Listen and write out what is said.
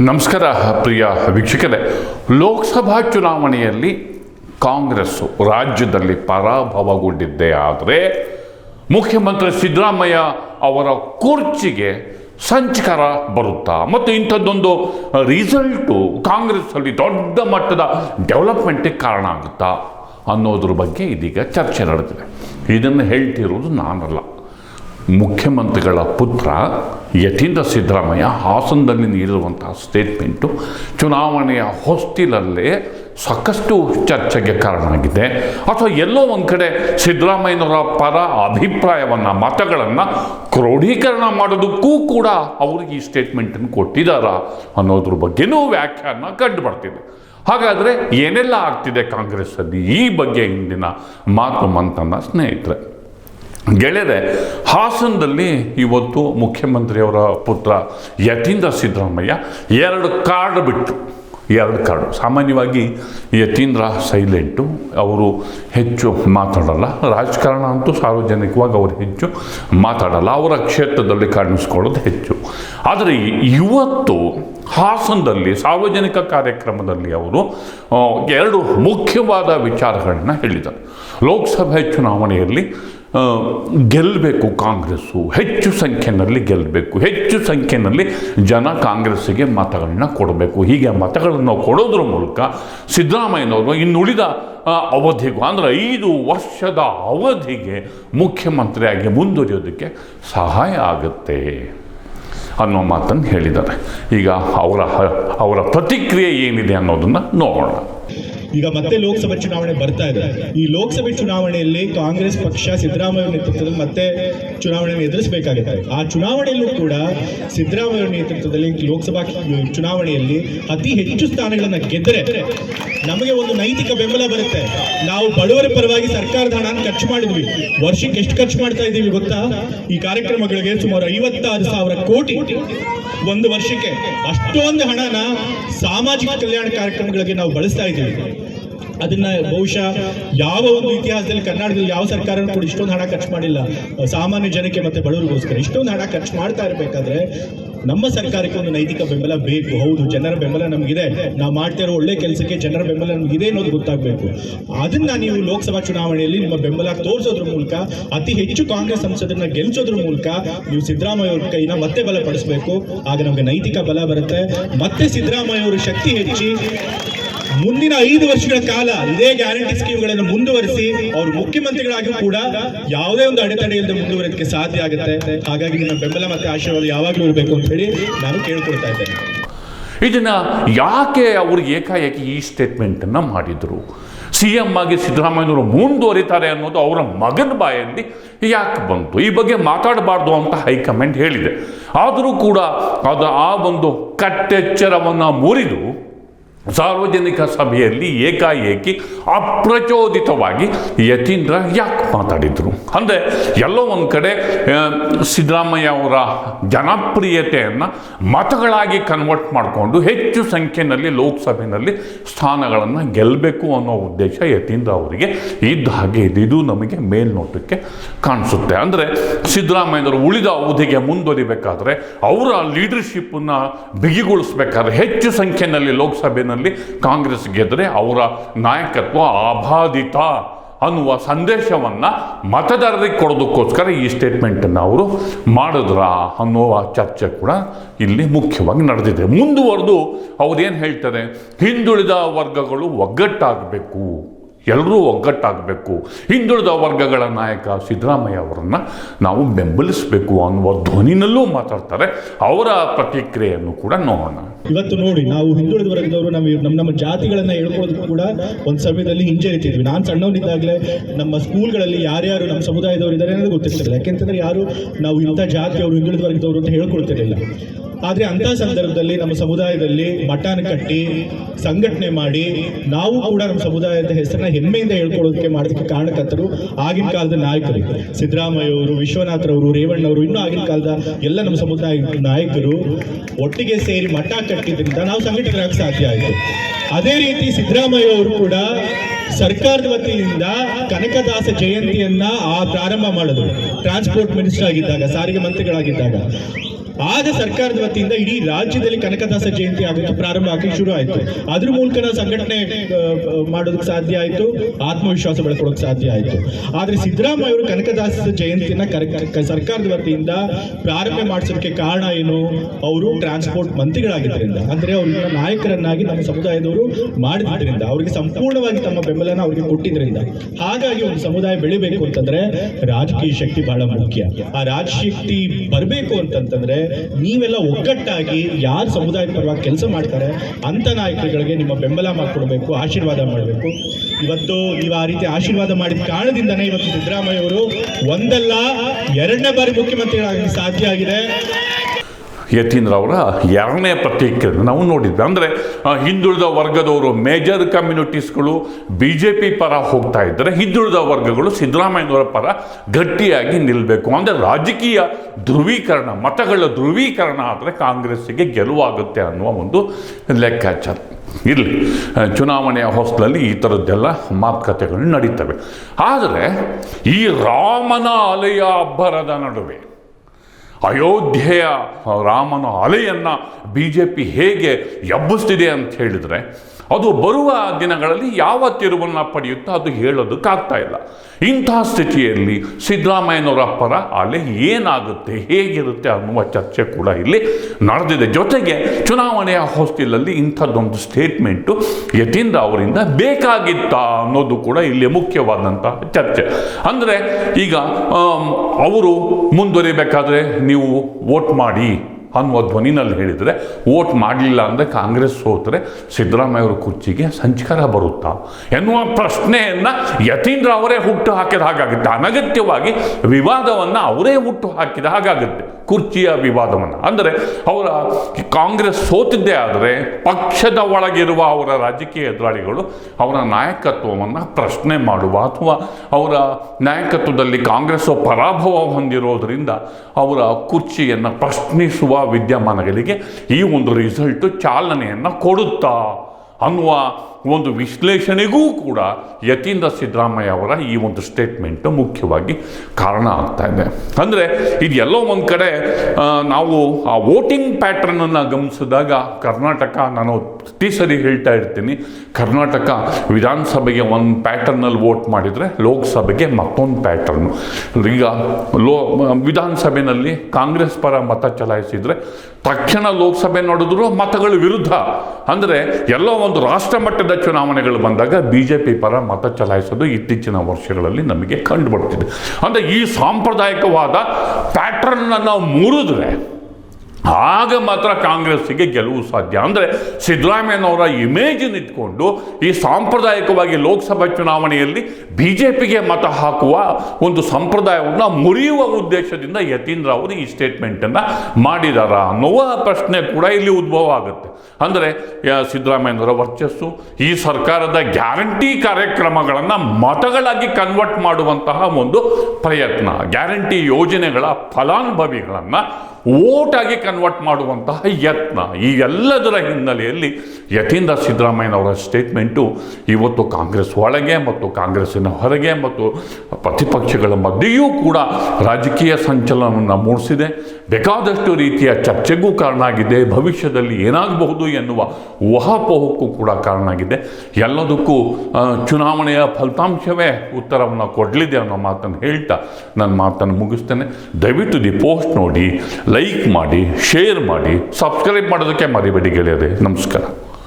ನಮಸ್ಕಾರ ಪ್ರಿಯ ವೀಕ್ಷಕರೇ. ಲೋಕಸಭಾ ಚುನಾವಣೆಯಲ್ಲಿ ಕಾಂಗ್ರೆಸ್ಸು ರಾಜ್ಯದಲ್ಲಿ ಪರಾಭವಗೊಂಡಿದ್ದೇ ಆದರೆ ಮುಖ್ಯಮಂತ್ರಿ ಸಿದ್ದರಾಮಯ್ಯ ಅವರ ಕುರ್ಚಿಗೆ ಸಂಚಕಾರ ಬರುತ್ತಾ? ಮತ್ತು ಇಂಥದ್ದೊಂದು ರಿಸಲ್ಟು ಕಾಂಗ್ರೆಸ್ಸಲ್ಲಿ ದೊಡ್ಡ ಮಟ್ಟದ ಡೆವಲಪ್ಮೆಂಟಿಗೆ ಕಾರಣ ಆಗುತ್ತಾ ಅನ್ನೋದ್ರ ಬಗ್ಗೆ ಇದೀಗ ಚರ್ಚೆ ನಡೆದಿದೆ. ಇದನ್ನು ಹೇಳ್ತಿರೋದು ನಾನಲ್ಲ. ಮುಖ್ಯಮಂತ್ರಿಗಳ ಪುತ್ರ ಯತೀಂದ್ರ ಸಿದ್ದರಾಮಯ್ಯ ಹಾಸನದಲ್ಲಿ ನೀಡಿರುವಂತಹ ಸ್ಟೇಟ್ಮೆಂಟು ಚುನಾವಣೆಯ ಹೊಸ್ತಿಲಲ್ಲೇ ಸಾಕಷ್ಟು ಚರ್ಚೆಗೆ ಕಾರಣ ಆಗಿದೆ ಅಥವಾ ಎಲ್ಲೋ ಒಂದು ಕಡೆ ಸಿದ್ದರಾಮಯ್ಯನವರ ಪರ ಅಭಿಪ್ರಾಯವನ್ನು, ಮತಗಳನ್ನು ಕ್ರೋಢೀಕರಣ ಮಾಡೋದಕ್ಕೂ ಕೂಡ ಅವ್ರಿಗೆ ಈ ಸ್ಟೇಟ್ಮೆಂಟನ್ನು ಕೊಟ್ಟಿದ್ದಾರಾ ಅನ್ನೋದ್ರ ಬಗ್ಗೆನೂ ವ್ಯಾಖ್ಯಾನ ಕಂಡು ಬರ್ತಿದೆ ಹಾಗಾದರೆ ಏನೆಲ್ಲ ಆಗ್ತಿದೆ ಕಾಂಗ್ರೆಸ್ಸಲ್ಲಿ ಈ ಬಗ್ಗೆ ಇಂದಿನ ಮಾತು ಮಂತನ ಸ್ನೇಹಿತರೆ? ಗೆಳೆಯರೆ, ಹಾಸನದಲ್ಲಿ ಇವತ್ತು ಮುಖ್ಯಮಂತ್ರಿಯವರ ಪುತ್ರ ಯತೀಂದ್ರ ಸಿದ್ದರಾಮಯ್ಯ ಎರಡು ಕಾರ್ಡ್ ಬಿಟ್ಟು, ಎರಡು ಕಾರ್ಡು. ಸಾಮಾನ್ಯವಾಗಿ ಯತೀಂದ್ರ ಸೈಲೆಂಟು, ಅವರು ಹೆಚ್ಚು ಮಾತಾಡಲ್ಲ. ರಾಜಕಾರಣ ಅಂತೂ ಸಾರ್ವಜನಿಕವಾಗಿ ಅವರು ಹೆಚ್ಚು ಮಾತಾಡಲ್ಲ. ಅವರ ಕ್ಷೇತ್ರದಲ್ಲಿ ಕಾಣಿಸ್ಕೊಳ್ಳೋದು ಹೆಚ್ಚು. ಆದರೆ ಇವತ್ತು ಹಾಸನದಲ್ಲಿ, ಸಾರ್ವಜನಿಕ ಕಾರ್ಯಕ್ರಮದಲ್ಲಿ ಅವರು ಎರಡು ಮುಖ್ಯವಾದ ವಿಚಾರಗಳನ್ನು ಹೇಳಿದ್ದಾರೆ. ಲೋಕಸಭೆ ಚುನಾವಣೆಯಲ್ಲಿ ಗೆಲ್ಲಬೇಕು ಕಾಂಗ್ರೆಸ್ಸು. ಹೆಚ್ಚು ಸಂಖ್ಯೆಯಲ್ಲಿ ಗೆಲ್ಲಬೇಕು ಹೆಚ್ಚು ಸಂಖ್ಯೆಯಲ್ಲಿ ಜನ ಕಾಂಗ್ರೆಸ್ಸಿಗೆ ಮತಗಳನ್ನ ಕೊಡಬೇಕು. ಹೀಗೆ ಮತಗಳನ್ನು ಕೊಡೋದ್ರ ಮೂಲಕ ಸಿದ್ದರಾಮಯ್ಯನವರು ಇನ್ನುಳಿದ ಅವಧಿಗೂ, ಅಂದರೆ ಐದು ವರ್ಷದ ಅವಧಿಗೆ ಮುಖ್ಯಮಂತ್ರಿಯಾಗಿ ಮುಂದುವರಿಯೋದಕ್ಕೆ ಸಹಾಯ ಆಗುತ್ತೆ ಅನ್ನೋ ಮಾತನ್ನು ಹೇಳಿದ್ದಾರೆ. ಈಗ ಅವರ ಅವರ ಪ್ರತಿಕ್ರಿಯೆ ಏನಿದೆ ಅನ್ನೋದನ್ನು ನೋಡೋಣ. ಈಗ ಮತ್ತೆ ಲೋಕಸಭೆ ಚುನಾವಣೆ ಬರ್ತಾ ಇದೆ. ಈ ಲೋಕಸಭೆ ಚುನಾವಣೆಯಲ್ಲಿ ಕಾಂಗ್ರೆಸ್ ಪಕ್ಷ ಸಿದ್ದರಾಮಯ್ಯ ನೇತೃತ್ವದಲ್ಲಿ ಮತ್ತೆ ಚುನಾವಣೆಯನ್ನು ಎದುರಿಸಬೇಕಾಗುತ್ತೆ. ಆ ಚುನಾವಣೆಯಲ್ಲೂ ಕೂಡ ಸಿದ್ದರಾಮಯ್ಯ ನೇತೃತ್ವದಲ್ಲಿ ಲೋಕಸಭಾ ಚುನಾವಣೆಯಲ್ಲಿ ಅತಿ ಹೆಚ್ಚು ಸ್ಥಾನಗಳನ್ನು ಗೆದ್ದರೆ ನಮಗೆ ಒಂದು ನೈತಿಕ ಬೆಂಬಲ ಬರುತ್ತೆ. ನಾವು ಬಡವರ ಪರವಾಗಿ ಸರ್ಕಾರದ ಹಣನ ಖರ್ಚು ಮಾಡಿದ್ವಿ. ವರ್ಷಕ್ಕೆ ಎಷ್ಟು ಖರ್ಚು ಮಾಡ್ತಾ ಇದ್ದೀವಿ ಗೊತ್ತಾ? ಈ ಕಾರ್ಯಕ್ರಮಗಳಿಗೆ ಸುಮಾರು ಐವತ್ತಾರು ಸಾವಿರ ಕೋಟಿ ಒಂದು ವರ್ಷಕ್ಕೆ ಅಷ್ಟೊಂದು ಹಣನ ಸಾಮಾಜಿಕ ಕಲ್ಯಾಣ ಕಾರ್ಯಕ್ರಮಗಳಿಗೆ ನಾವು ಬಳಸ್ತಾ ಇದ್ದೀವಿ. ಅದನ್ನ ಬಹುಶಃ ಯಾವ ಒಂದು ಇತಿಹಾಸದಲ್ಲಿ ಕರ್ನಾಟಕದಲ್ಲಿ ಯಾವ ಸರ್ಕಾರ ಕೂಡ ಇಷ್ಟೊಂದು ಹಣ ಖರ್ಚು ಮಾಡಿಲ್ಲ. ಸಾಮಾನ್ಯ ಜನಕ್ಕೆ ಮತ್ತೆ ಬಡವರಿಗೋಸ್ಕರ ಇಷ್ಟೊಂದು ಹಣ ಖರ್ಚು ಮಾಡ್ತಾ ಇರಬೇಕಾದ್ರೆ ನಮ್ಮ ಸರ್ಕಾರಕ್ಕೆ ಒಂದು ನೈತಿಕ ಬೆಂಬಲ ಬೇಕು. ಹೌದು, ಜನರ ಬೆಂಬಲ ನಮಗಿದೆ. ನಾವು ಮಾಡ್ತಾ ಒಳ್ಳೆ ಕೆಲಸಕ್ಕೆ ಜನರ ಬೆಂಬಲ ನಮಗಿದೆ ಅನ್ನೋದು ಗೊತ್ತಾಗಬೇಕು. ಅದನ್ನ ನೀವು ಲೋಕಸಭಾ ಚುನಾವಣೆಯಲ್ಲಿ ನಿಮ್ಮ ಬೆಂಬಲ ತೋರಿಸೋದ್ರ ಮೂಲಕ, ಅತಿ ಹೆಚ್ಚು ಕಾಂಗ್ರೆಸ್ ಸಂಸದರನ್ನ ಗೆಲ್ಲಿಸೋದ್ರ ಮೂಲಕ ನೀವು ಸಿದ್ದರಾಮಯ್ಯ ಅವ್ರ ಕೈನ ಮತ್ತೆ ಬಲಪಡಿಸಬೇಕು. ಆಗ ನಮಗೆ ನೈತಿಕ ಬಲ ಬರುತ್ತೆ. ಮತ್ತೆ ಸಿದ್ದರಾಮಯ್ಯ ಅವರ ಶಕ್ತಿ ಹೆಚ್ಚಿ ಮುಂದಿನ ಐದು ವರ್ಷಗಳ ಕಾಲ ಇದೇ ಗ್ಯಾರಂಟಿ ಸ್ಕೀಮ್ಗಳನ್ನು ಮುಂದುವರಿಸಿ ಅವರು ಮುಖ್ಯಮಂತ್ರಿಗಳಾಗಿ ಕೂಡ ಯಾವುದೇ ಒಂದು ಅಡೆತಡೆ ಇಲ್ಲದೆ ಸಾಧ್ಯ ಆಗುತ್ತೆ. ಹಾಗಾಗಿ ನಿಮ್ಮ ಬೆಂಬಲ ಮತ್ತೆ ಆಶೀರ್ವಾದ ಯಾವಾಗಲೂ ಇರಬೇಕು ಅಂತ ಹೇಳಿ ನಾನು ಕೇಳ್ಕೊಳ್ತಾ ಇದ್ದೇನೆ. ಇದನ್ನು ಯಾಕೆ ಅವರು ಏಕಾಏಕಿ ಈ ಸ್ಟೇಟ್ಮೆಂಟನ್ನು ಮಾಡಿದರು? ಸಿ ಎಂ ಆಗಿ ಸಿದ್ದರಾಮಯ್ಯನವರು ಮುಂದುವರಿತಾರೆ ಅನ್ನೋದು ಅವರ ಮಗನ ಬಾಯಲ್ಲಿ ಯಾಕೆ ಬಂತು? ಈ ಬಗ್ಗೆ ಮಾತಾಡಬಾರ್ದು ಅಂತ ಹೈಕಮಾಂಡ್ ಹೇಳಿದೆ. ಆದರೂ ಕೂಡ ಅದು ಆ ಒಂದು ಕಟ್ಟೆಚ್ಚರವನ್ನು ಮುರಿದು ಸಾರ್ವಜನಿಕ ಸಭೆಯಲ್ಲಿ ಏಕಾಏಕಿ ಅಪ್ರಚೋದಿತವಾಗಿ ಯತೀಂದ್ರ ಯಾಕೆ ಮಾತಾಡಿದರು? ಅಂದರೆ ಎಲ್ಲೋ ಒಂದು ಕಡೆ ಸಿದ್ದರಾಮಯ್ಯ ಅವರ ಜನಪ್ರಿಯತೆಯನ್ನು ಮತಗಳಾಗಿ ಕನ್ವರ್ಟ್ ಮಾಡಿಕೊಂಡು ಹೆಚ್ಚು ಸಂಖ್ಯೆಯಲ್ಲಿ ಲೋಕಸಭೆಯಲ್ಲಿ ಸ್ಥಾನಗಳನ್ನು ಗೆಲ್ಲಬೇಕು ಅನ್ನೋ ಉದ್ದೇಶ ಯತೀಂದ್ರ ಅವರಿಗೆ ಇದ್ದ ಹಾಗೆ ಇದೆ. ಇದು ನಮಗೆ ಮೇಲ್ನೋಟಕ್ಕೆ ಕಾಣಿಸುತ್ತೆ. ಅಂದರೆ ಸಿದ್ದರಾಮಯ್ಯನವರು ಉಳಿದ ಅವಧಿಗೆ ಮುಂದುವರಿಬೇಕಾದ್ರೆ ಅವರ ಲೀಡರ್ಶಿಪ್ಪನ್ನು ಬಿಗಿಗೊಳಿಸ್ಬೇಕಾದ್ರೆ ಹೆಚ್ಚು ಸಂಖ್ಯೆಯಲ್ಲಿ ಲೋಕಸಭೆಯಲ್ಲಿ ಕಾಂಗ್ರೆಸ್ ಗೆದ್ದರೆ ಅವರ ನಾಯಕತ್ವ ಅಬಾಧಿತ ಅನ್ನುವ ಸಂದೇಶವನ್ನು ಮತದಾರರಿಗೆ ಕೊಡೋದಕ್ಕೋಸ್ಕರ ಈ ಸ್ಟೇಟ್ಮೆಂಟನ್ನು ಅವರು ಮಾಡಿದ್ರ ಅನ್ನುವ ಚರ್ಚೆ ಕೂಡ ಇಲ್ಲಿ ಮುಖ್ಯವಾಗಿ ನಡೆದಿದೆ. ಮುಂದುವರೆದು ಅವ್ರೇನು ಹೇಳ್ತಾರೆ? ಹಿಂದುಳಿದ ವರ್ಗಗಳು ಒಗ್ಗಟ್ಟಾಗಬೇಕು. ಎಲ್ಲರೂ ಒಗ್ಗಟ್ಟಾಗಬೇಕು. ಹಿಂದುಳಿದ ವರ್ಗಗಳ ನಾಯಕ ಸಿದ್ದರಾಮಯ್ಯ ಅವರನ್ನು ನಾವು ಬೆಂಬಲಿಸಬೇಕು ಅನ್ನುವ ಧ್ವನಿನಲ್ಲೂ ಮಾತಾಡ್ತಾರೆ. ಅವರ ಪ್ರತಿಕ್ರಿಯೆಯನ್ನು ಕೂಡ ನೋಡೋಣ. ಇವತ್ತು ನೋಡಿ, ನಾವು ಹಿಂದುಳಿದ ವರ್ಗದವರು ನಮ್ಮ ನಮ್ಮ ನಮ್ಮ ಜಾತಿಗಳನ್ನ ಹೇಳ್ಕೊಳ್ಳೋದಕ್ಕೂ ಕೂಡ ಒಂದು ಸಮಯದಲ್ಲಿ ಹಿಂಜರಿತಿದ್ವಿ ನಾನು ಸಣ್ಣವನಿದ್ದಾಗಲೇ ನಮ್ಮ ಸ್ಕೂಲ್ಗಳಲ್ಲಿ ಯಾರ್ಯಾರು ನಮ್ಮ ಸಮುದಾಯದವರು ಇದ್ದಾರೆ ಅನ್ನೋದು ಗೊತ್ತಿರ್ತಿಲ್ಲ ಯಾಕೆಂತಂದ್ರೆ ಯಾರು ನಾವು ಇಂಥ ಜಾತಿಯವರು, ಹಿಂದುಳಿದ ವರ್ಗದವರು ಅಂತ ಹೇಳ್ಕೊಳ್ತಿರಲಿಲ್ಲ. ಆದರೆ ಅಂಥ ಸಂದರ್ಭದಲ್ಲಿ ನಮ್ಮ ಸಮುದಾಯದಲ್ಲಿ ಮಠನ ಕಟ್ಟಿ ಸಂಘಟನೆ ಮಾಡಿ ನಾವು ಕೂಡ ನಮ್ಮ ಸಮುದಾಯದ ಹೆಸರನ್ನ ಹೆಮ್ಮೆಯಿಂದ ಹೇಳ್ಕೊಳ್ಳೋದಕ್ಕೆ ಮಾಡೋದಕ್ಕೆ ಕಾರಣಕರ್ತರು ಆಗಿನ ಕಾಲದ ನಾಯಕರು. ಸಿದ್ದರಾಮಯ್ಯ ಅವರು ವಿಶ್ವನಾಥರವರು ರೇವಣ್ಣವರು ಇನ್ನೂ ಆಗಿನ ಕಾಲದ ಎಲ್ಲ ನಮ್ಮ ಸಮುದಾಯ ನಾಯಕರು ಒಟ್ಟಿಗೆ ಸೇರಿ ಮಠ ಕಟ್ಟಿದ್ರಿಂದ ನಾವು ಸಂಘಟನೆಯಾಗಕ್ಕೆ ಸಾಧ್ಯ ಆಯಿತು. ಅದೇ ರೀತಿ ಸಿದ್ದರಾಮಯ್ಯ ಅವರು ಕೂಡ ಸರ್ಕಾರದ ವತಿಯಿಂದ ಕನಕದಾಸ ಜಯಂತಿಯನ್ನ ಆ ಪ್ರಾರಂಭ ಮಾಡಿದ್ರು. ಟ್ರಾನ್ಸ್ಪೋರ್ಟ್ ಮಿನಿಸ್ಟರ್ ಆಗಿದ್ದಾಗ, ಸಾರಿಗೆ ಮಂತ್ರಿಗಳಾಗಿದ್ದಾಗ. ಆಗ ಸರ್ಕಾರದ ವತಿಯಿಂದ ಇಡೀ ರಾಜ್ಯದಲ್ಲಿ ಕನಕದಾಸ ಜಯಂತಿ ಆಗುತ್ತೆ ಪ್ರಾರಂಭ ಆಗಿ ಶುರು ಆಯಿತು. ಅದ್ರ ಮೂಲಕ ಸಂಘಟನೆ ಮಾಡೋದಕ್ಕೆ ಸಾಧ್ಯ ಆಯ್ತು. ಆತ್ಮವಿಶ್ವಾಸ ಬೆಳ್ಕೊಳಕ್ ಸಾಧ್ಯ ಆಯ್ತು. ಆದರೆ ಸಿದ್ದರಾಮಯ್ಯ ಅವರು ಕನಕದಾಸ ಜಯಂತಿನ ಸರ್ಕಾರದ ವತಿಯಿಂದ ಪ್ರಾರಂಭ ಮಾಡಿಸೋದಕ್ಕೆ ಕಾರಣ ಏನು? ಅವರು ಟ್ರಾನ್ಸ್ಪೋರ್ಟ್ ಮಂತ್ರಿಗಳಾಗಿದ್ದರಿಂದ. ಅಂದ್ರೆ ಅವ್ರನ್ನ ನಾಯಕರನ್ನಾಗಿ ನಮ್ಮ ಸಮುದಾಯದವರು ಮಾಡಿದ್ರಿಂದ, ಅವರಿಗೆ ಸಂಪೂರ್ಣವಾಗಿ ತಮ್ಮ ಬೆಂಬಲನ ಅವರಿಗೆ ಕೊಟ್ಟಿದ್ರಿಂದ. ಹಾಗಾಗಿ ಒಂದು ಸಮುದಾಯ ಬೆಳಿಬೇಕು ಅಂತಂದ್ರೆ ರಾಜಕೀಯ ಶಕ್ತಿ ಬಹಳ ಮುಖ್ಯ. ಆ ರಾಜಶಕ್ತಿ ಬರಬೇಕು ಅಂತಂತಂದ್ರೆ ನೀವೆಲ್ಲ ಒಗ್ಗಟ್ಟಾಗಿ ಯಾರು ಸಮುದಾಯದ ಪರವಾಗಿ ಕೆಲಸ ಮಾಡ್ತಾರೆ ಅಂತ ನಾಯಕರುಗಳಿಗೆ ನಿಮ್ಮ ಬೆಂಬಲ ಮಾಡಿಕೊಡ್ಬೇಕು, ಆಶೀರ್ವಾದ ಮಾಡಬೇಕು. ಇವತ್ತು ನೀವು ಆ ರೀತಿ ಆಶೀರ್ವಾದ ಮಾಡಿದ ಕಾರಣದಿಂದನೇ ಇವತ್ತು ಸಿದ್ದರಾಮಯ್ಯ ಅವರು ಒಂದಲ್ಲ, ಎರಡನೇ ಬಾರಿ ಮುಖ್ಯಮಂತ್ರಿಗಳಾಗಿ ಸಾಧ್ಯ ಆಗಿದೆ. ಯತೀಂದ್ರ ಅವರ ಎರಡನೇ ಪ್ರತಿಕ್ರಿಯೆ ನಾವು ನೋಡಿದ್ವಿ. ಅಂದರೆ ಹಿಂದುಳಿದ ವರ್ಗದವರು ಮೇಜರ್ ಕಮ್ಯುನಿಟೀಸ್ಗಳು ಬಿ ಜೆ ಪಿ ಪರ ಹೋಗ್ತಾ ಇದ್ದರೆ ಹಿಂದುಳಿದ ವರ್ಗಗಳು ಸಿದ್ದರಾಮಯ್ಯನವರ ಪರ ಗಟ್ಟಿಯಾಗಿ ನಿಲ್ಲಬೇಕು ಅಂದರೆ ರಾಜಕೀಯ ಧ್ರುವೀಕರಣ, ಮತಗಳ ಧ್ರುವೀಕರಣ ಆದರೆ ಕಾಂಗ್ರೆಸ್ಸಿಗೆ ಗೆಲುವಾಗುತ್ತೆ ಅನ್ನುವ ಒಂದು ಲೆಕ್ಕಾಚಾರ. ಇರಲಿ ಚುನಾವಣೆಯ ಹೊಸದಲ್ಲಿ ಈ ಥರದ್ದೆಲ್ಲ ಮಾತುಕತೆಗಳು ನಡೀತವೆ. ಆದರೆ ಈ ರಾಮನ ಅಲೆಯ ಅಬ್ಬರದ ನಡುವೆ ಅಯೋಧ್ಯೆಯ ರಾಮನ ಅಲೆಯನ್ನು ಬಿ ಜೆ ಪಿ ಹೇಗೆ ಎಬ್ಬಿಸ್ತಿದೆ ಅಂತ ಹೇಳಿದರೆ ಅದು ಬರುವ ದಿನಗಳಲ್ಲಿ ಯಾವ ತಿರುವನ್ನು ಪಡೆಯುತ್ತೋ ಅದು ಹೇಳೋದಕ್ಕಾಗ್ತಾ ಇಲ್ಲ. ಇಂಥ ಸ್ಥಿತಿಯಲ್ಲಿ ಸಿದ್ದರಾಮಯ್ಯನವರ ಪರ ಅಲೆ ಏನಾಗುತ್ತೆ, ಹೇಗಿರುತ್ತೆ ಅನ್ನುವ ಚರ್ಚೆ ಕೂಡ ಇಲ್ಲಿ ನಡೆದಿದೆ. ಜೊತೆಗೆ ಚುನಾವಣೆಯ ಹೊಸ್ತಿಲಲ್ಲಿ ಇಂಥದ್ದೊಂದು ಸ್ಟೇಟ್ಮೆಂಟು ಯತೀಂದ್ರ ಅವರಿಂದ ಬೇಕಾಗಿತ್ತಾ ಅನ್ನೋದು ಕೂಡ ಇಲ್ಲಿ ಮುಖ್ಯವಾದಂತಹ ಚರ್ಚೆ. ಅಂದರೆ ಈಗ ಅವರು ಮುಂದುವರಿಬೇಕಾದ್ರೆ ನೀವು ವೋಟ್ ಮಾಡಿ. ಅನ್ನುವ ಧ್ವನಿನಲ್ಲಿ ಹೇಳಿದರೆ, ವೋಟ್ ಮಾಡಲಿಲ್ಲ ಅಂದರೆ ಕಾಂಗ್ರೆಸ್ ಸೋತರೆ ಸಿದ್ದರಾಮಯ್ಯ ಅವರ ಕುರ್ಚಿಗೆ ಸಂಚಕಾರ ಬರುತ್ತಾ? ಎನ್ನುವ ಪ್ರಶ್ನೆಯನ್ನು ಯತೀಂದ್ರ ಅವರೇ ಹುಟ್ಟು ಹಾಕಿದ ಹಾಗಾಗುತ್ತೆ. ಅನಗತ್ಯವಾಗಿ ವಿವಾದವನ್ನು ಅವರೇ ಹುಟ್ಟು ಹಾಕಿದ ಹಾಗಾಗುತ್ತೆ. ಕುರ್ಚಿಯ ವಿವಾದವನ್ನು. ಅಂದರೆ, ಅವರ ಕಾಂಗ್ರೆಸ್ ಸೋತಿದ್ದೇ ಆದರೆ ಪಕ್ಷದ ಒಳಗಿರುವ ಅವರ ರಾಜಕೀಯ ಎದುರಾಳಿಗಳು ಅವರ ನಾಯಕತ್ವವನ್ನು ಪ್ರಶ್ನೆ ಮಾಡುವ ಅಥವಾ ಅವರ ನಾಯಕತ್ವದಲ್ಲಿ ಕಾಂಗ್ರೆಸ್ ಪರಾಭವ ಹೊಂದಿರೋದರಿಂದ ಅವರ ಕುರ್ಚಿಯನ್ನು ಪ್ರಶ್ನಿಸುವ ವಿದ್ಯಮಾನಗಳಿಗೆ ಈ ಒಂದು ರಿಸಲ್ಟು ಚಾಲನೆಯನ್ನು ಕೊಡುತ್ತಾ ಅನ್ನುವ ಒಂದು ವಿಶ್ಲೇಷಣೆಗೂ ಕೂಡ ಯತೀಂದ್ರ ಸಿದ್ದರಾಮಯ್ಯ ಅವರ ಈ ಒಂದು ಸ್ಟೇಟ್ಮೆಂಟು ಮುಖ್ಯವಾಗಿ ಕಾರಣ ಆಗ್ತಾ ಇದೆ. ಅಂದರೆ ಇದು ಎಲ್ಲೋ ಒಂದು ಕಡೆ ನಾವು ಆ ವೋಟಿಂಗ್ ಪ್ಯಾಟ್ರನನ್ನು ಗಮನಿಸಿದಾಗ ಕರ್ನಾಟಕ, ನಾನು ಪ್ರತಿ ಸರಿ ಹೇಳ್ತಾ ಇರ್ತೀನಿ, ಕರ್ನಾಟಕ ವಿಧಾನಸಭೆಗೆ ಒಂದು ಪ್ಯಾಟರ್ನಲ್ಲಿ ವೋಟ್ ಮಾಡಿದರೆ ಲೋಕಸಭೆಗೆ ಮತ್ತೊಂದು ಪ್ಯಾಟರ್ನು ಈಗ ಲೋ ವಿಧಾನಸಭೆಯಲ್ಲಿ ಕಾಂಗ್ರೆಸ್ ಪರ ಮತ ಚಲಾಯಿಸಿದರೆ ತಕ್ಷಣ ಲೋಕಸಭೆ ನೋಡಿದ್ರು ಮತಗಳ ವಿರುದ್ಧ. ಅಂದರೆ ಎಲ್ಲೋ ಒಂದು ರಾಷ್ಟ್ರ ಮಟ್ಟದ ಚುನಾವಣೆಗಳು ಬಂದಾಗ ಬಿ ಜೆ ಪಿ ಪರ ಮತ ಚಲಾಯಿಸೋದು ಇತ್ತೀಚಿನ ವರ್ಷಗಳಲ್ಲಿ ನಮಗೆ ಕಂಡುಬರ್ತಿದೆ ಅಂದರೆ ಈ ಸಾಂಪ್ರದಾಯಿಕವಾದ ಪ್ಯಾಟ್ರನ್ನ ನಾವು ಮುರಿದ್ರೆ ಆಗ ಮಾತ್ರ ಕಾಂಗ್ರೆಸ್ಸಿಗೆ ಗೆಲುವು ಸಾಧ್ಯ. ಅಂದರೆ ಸಿದ್ದರಾಮಯ್ಯನವರ ಇಮೇಜನ್ನು ಇಟ್ಕೊಂಡು ಈ ಸಾಂಪ್ರದಾಯಿಕವಾಗಿ ಲೋಕಸಭಾ ಚುನಾವಣೆಯಲ್ಲಿ ಬಿ ಜೆ ಪಿಗೆ ಮತ ಹಾಕುವ ಒಂದು ಸಂಪ್ರದಾಯವನ್ನು ಮುರಿಯುವ ಉದ್ದೇಶದಿಂದ ಯತೀಂದ್ರ ಅವರು ಈ ಸ್ಟೇಟ್ಮೆಂಟನ್ನು ಮಾಡಿದಾರ ಅನ್ನುವ ಪ್ರಶ್ನೆ ಕೂಡ ಇಲ್ಲಿ ಉದ್ಭವ ಆಗುತ್ತೆ. ಅಂದರೆ ಸಿದ್ದರಾಮಯ್ಯನವರ ವರ್ಚಸ್ಸು, ಈ ಸರ್ಕಾರದ ಗ್ಯಾರಂಟಿ ಕಾರ್ಯಕ್ರಮಗಳನ್ನು ಮತಗಳಾಗಿ ಕನ್ವರ್ಟ್ ಮಾಡುವಂತಹ ಒಂದು ಪ್ರಯತ್ನ, ಗ್ಯಾರಂಟಿ ಯೋಜನೆಗಳ ಫಲಾನುಭವಿಗಳನ್ನು ಓಟಾಗಿ ಕನ್ವರ್ಟ್ ಮಾಡುವಂತಹ ಯತ್ನ. ಈ ಎಲ್ಲದರ ಹಿನ್ನೆಲೆಯಲ್ಲಿ ಯತೀಂದ್ರ ಸಿದ್ದರಾಮಯ್ಯನವರ ಸ್ಟೇಟ್ಮೆಂಟು ಇವತ್ತು ಕಾಂಗ್ರೆಸ್ ಒಳಗೆ ಮತ್ತು ಕಾಂಗ್ರೆಸ್ಸಿನ ಹೊರಗೆ ಮತ್ತು ಪ್ರತಿಪಕ್ಷಗಳ ಮಧ್ಯೆಯೂ ಕೂಡ ರಾಜಕೀಯ ಸಂಚಲನವನ್ನು ಮೂಡಿಸಿದೆ. ಬೇಕಾದಷ್ಟು ರೀತಿಯ ಚರ್ಚೆಗೂ ಕಾರಣ ಆಗಿದೆ, ಭವಿಷ್ಯದಲ್ಲಿ ಏನಾಗಬಹುದು ಎನ್ನುವ ಊಹಾಪೋಹಕ್ಕೂ ಕೂಡ ಕಾರಣ ಆಗಿದೆ. ಎಲ್ಲದಕ್ಕೂ ಚುನಾವಣೆಯ ಫಲಿತಾಂಶವೇ ಉತ್ತರವನ್ನು ಕೊಡಲಿದೆ ಅನ್ನೋ ಮಾತನ್ನು ಹೇಳ್ತಾ ನನ್ನ ಮಾತನ್ನು ಮುಗಿಸ್ತೇನೆ. ದಯವಿಟ್ಟು ದಿ ಪೋಸ್ಟ್ ನೋಡಿ, ಲೈಕ್ ಮಾಡಿ, ಶೇರ್ ಮಾಡಿ, ಸಬ್ಸ್ಕ್ರೈಬ್ ಮಾಡೋದಕ್ಕೆ ಮರಿಬೇಡಿ ಗೆಳೆಯರೆ. ನಮಸ್ಕಾರ.